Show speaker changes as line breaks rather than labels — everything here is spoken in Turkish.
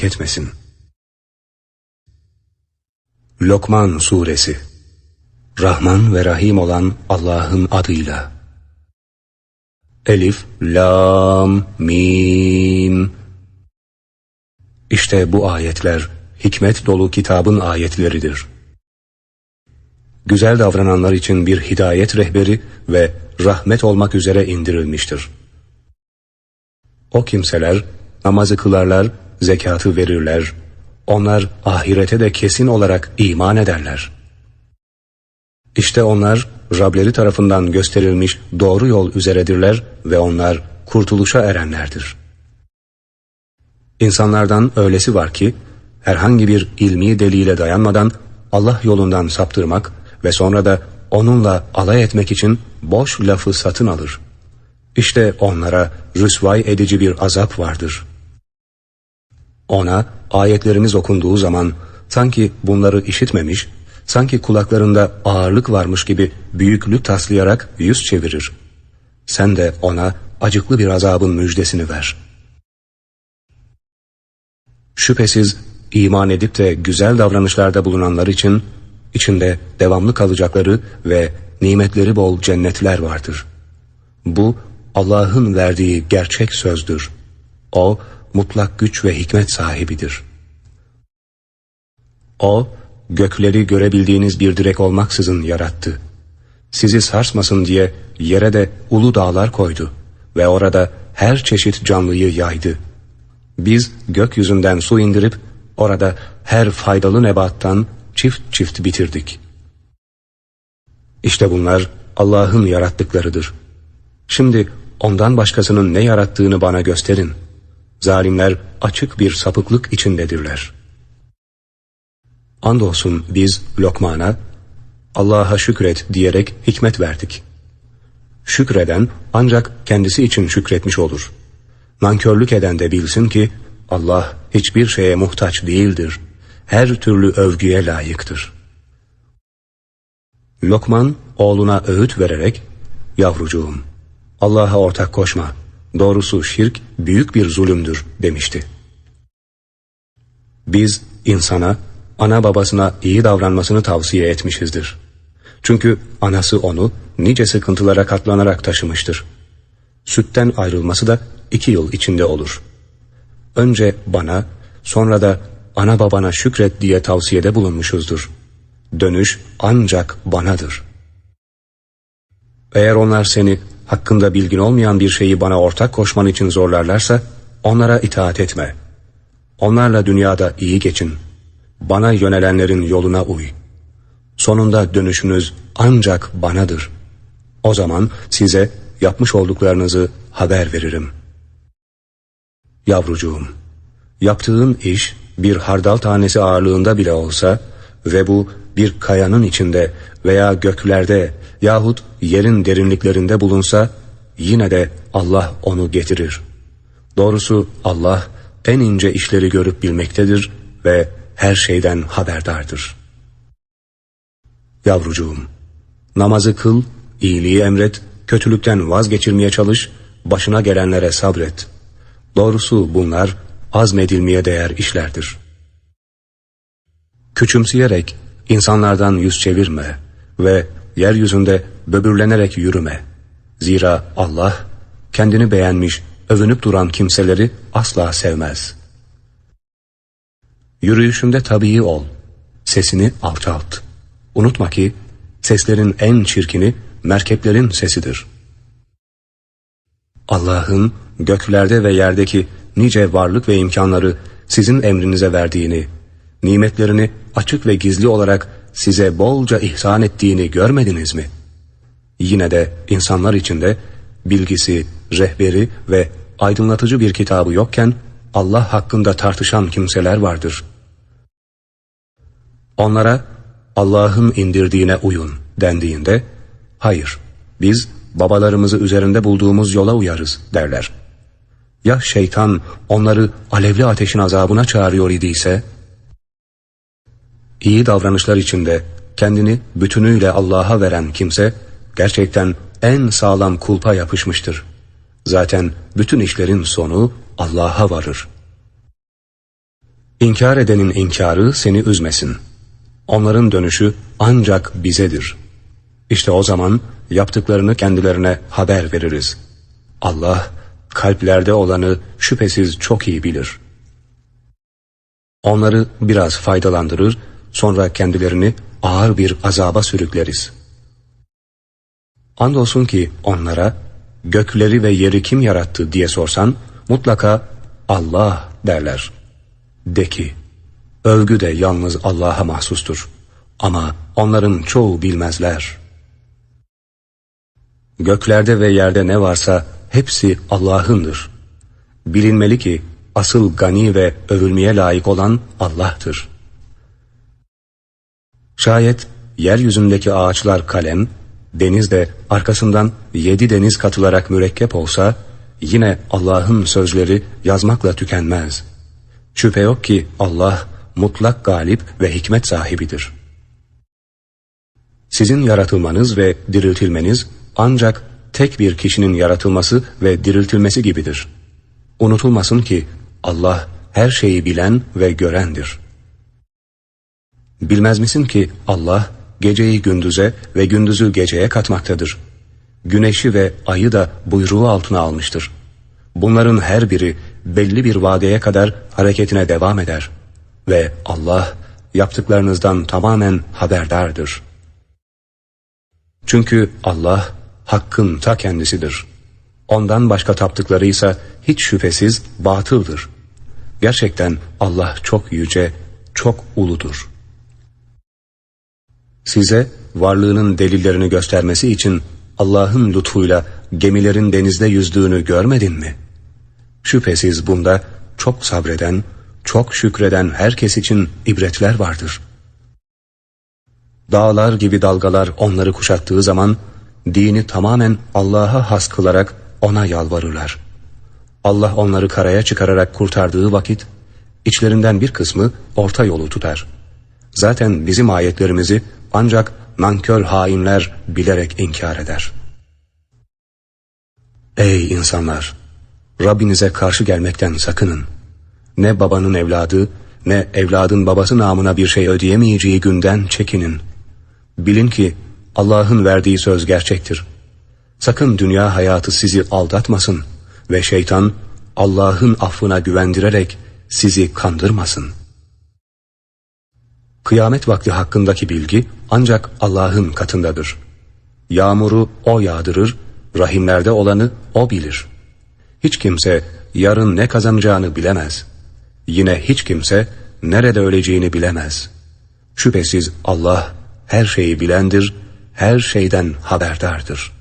terk etmesin. Lokman Suresi Rahman ve Rahim olan Allah'ın adıyla Elif, Lam, Mim İşte bu ayetler hikmet dolu kitabın ayetleridir. Güzel davrananlar için bir hidayet rehberi ve rahmet olmak üzere indirilmiştir. O kimseler namazı kılarlar, zekatı verirler, onlar ahirete de kesin olarak iman ederler. İşte onlar Rableri tarafından gösterilmiş doğru yol üzeredirler ve onlar kurtuluşa erenlerdir. İnsanlardan öylesi var ki, herhangi bir ilmi delile dayanmadan Allah yolundan saptırmak ve sonra da onunla alay etmek için boş lafı satın alır. İşte onlara rüsvay edici bir azap vardır. Ona ayetlerimiz okunduğu zaman sanki bunları işitmemiş, sanki kulaklarında ağırlık varmış gibi büyüklük taslayarak yüz çevirir. Sen de ona acıklı bir azabın müjdesini ver. Şüphesiz iman edip de güzel davranışlarda bulunanlar için içinde devamlı kalacakları ve nimetleri bol cennetler vardır. Bu Allah'ın verdiği gerçek sözdür. O mutlak güç ve hikmet sahibidir. O gökleri görebildiğiniz bir direk olmaksızın yarattı. Sizi sarsmasın diye yere de ulu dağlar koydu ve orada her çeşit canlıyı yaydı. Biz gökyüzünden su indirip orada her faydalı nebattan çift çift bitirdik. İşte bunlar Allah'ın yarattıklarıdır. Şimdi ondan başkasının ne yarattığını bana gösterin. Zalimler açık bir sapıklık içindedirler. Andolsun biz Lokman'a Allah'a şükret diyerek hikmet verdik. Şükreden ancak kendisi için şükretmiş olur. Nankörlük eden de bilsin ki Allah hiçbir şeye muhtaç değildir. Her türlü övgüye layıktır. Lokman oğluna öğüt vererek Yavrucuğum Allah'a ortak koşma. Doğrusu şirk büyük bir zulümdür demişti. Biz insana, ana babasına iyi davranmasını tavsiye etmişizdir. Çünkü anası onu nice sıkıntılara katlanarak taşımıştır. Sütten ayrılması da iki yıl içinde olur. Önce bana, sonra da ana babana şükret diye tavsiyede bulunmuşuzdur. Dönüş ancak banadır. Eğer onlar seni hakkında bilgin olmayan bir şeyi bana ortak koşman için zorlarlarsa onlara itaat etme. Onlarla dünyada iyi geçin. Bana yönelenlerin yoluna uy. Sonunda dönüşünüz ancak banadır. O zaman size yapmış olduklarınızı haber veririm. Yavrucuğum, yaptığın iş bir hardal tanesi ağırlığında bile olsa ve bu bir kayanın içinde veya göklerde yahut yerin derinliklerinde bulunsa yine de Allah onu getirir. Doğrusu Allah en ince işleri görüp bilmektedir ve her şeyden haberdardır. Yavrucuğum, namazı kıl, iyiliği emret, kötülükten vazgeçirmeye çalış, başına gelenlere sabret. Doğrusu bunlar azmedilmeye değer işlerdir. Küçümseyerek insanlardan yüz çevirme ve yeryüzünde böbürlenerek yürüme. Zira Allah kendini beğenmiş, övünüp duran kimseleri asla sevmez. Yürüyüşünde tabii ol, sesini alçalt. Unutma ki seslerin en çirkini merkeplerin sesidir. Allah'ın göklerde ve yerdeki nice varlık ve imkanları sizin emrinize verdiğini, nimetlerini açık ve gizli olarak size bolca ihsan ettiğini görmediniz mi? Yine de insanlar içinde bilgisi, rehberi ve aydınlatıcı bir kitabı yokken Allah hakkında tartışan kimseler vardır. Onlara Allah'ın indirdiğine uyun dendiğinde hayır biz babalarımızı üzerinde bulduğumuz yola uyarız derler. Ya şeytan onları alevli ateşin azabına çağırıyor idiyse İyi davranışlar içinde kendini bütünüyle Allah'a veren kimse gerçekten en sağlam kulpa yapışmıştır. Zaten bütün işlerin sonu Allah'a varır. İnkar edenin inkarı seni üzmesin. Onların dönüşü ancak bizedir. İşte o zaman yaptıklarını kendilerine haber veririz. Allah kalplerde olanı şüphesiz çok iyi bilir. Onları biraz faydalandırır, sonra kendilerini ağır bir azaba sürükleriz. Andolsun ki onlara gökleri ve yeri kim yarattı diye sorsan mutlaka Allah derler. De ki, övgü de yalnız Allah'a mahsustur. Ama onların çoğu bilmezler. Göklerde ve yerde ne varsa hepsi Allah'ındır. Bilinmeli ki asıl gani ve övülmeye layık olan Allah'tır. Şayet yeryüzündeki ağaçlar kalem, deniz de arkasından yedi deniz katılarak mürekkep olsa, yine Allah'ın sözleri yazmakla tükenmez. Şüphe yok ki Allah mutlak galip ve hikmet sahibidir. Sizin yaratılmanız ve diriltilmeniz ancak tek bir kişinin yaratılması ve diriltilmesi gibidir. Unutulmasın ki Allah her şeyi bilen ve görendir. Bilmez misin ki Allah geceyi gündüze ve gündüzü geceye katmaktadır. Güneşi ve ayı da buyruğu altına almıştır. Bunların her biri belli bir vadeye kadar hareketine devam eder. Ve Allah yaptıklarınızdan tamamen haberdardır. Çünkü Allah hakkın ta kendisidir. Ondan başka taptıkları hiç şüphesiz batıldır. Gerçekten Allah çok yüce, çok uludur. Size varlığının delillerini göstermesi için Allah'ın lütfuyla gemilerin denizde yüzdüğünü görmedin mi? Şüphesiz bunda çok sabreden, çok şükreden herkes için ibretler vardır. Dağlar gibi dalgalar onları kuşattığı zaman dini tamamen Allah'a has kılarak ona yalvarırlar. Allah onları karaya çıkararak kurtardığı vakit içlerinden bir kısmı orta yolu tutar. Zaten bizim ayetlerimizi ancak nankör hainler bilerek inkar eder. Ey insanlar! Rabbinize karşı gelmekten sakının. Ne babanın evladı, ne evladın babası namına bir şey ödeyemeyeceği günden çekinin. Bilin ki Allah'ın verdiği söz gerçektir. Sakın dünya hayatı sizi aldatmasın ve şeytan Allah'ın affına güvendirerek sizi kandırmasın. Kıyamet vakti hakkındaki bilgi ancak Allah'ın katındadır. Yağmuru O yağdırır, rahimlerde olanı O bilir. Hiç kimse yarın ne kazanacağını bilemez. Yine hiç kimse nerede öleceğini bilemez. Şüphesiz Allah her şeyi bilendir, her şeyden haberdardır.''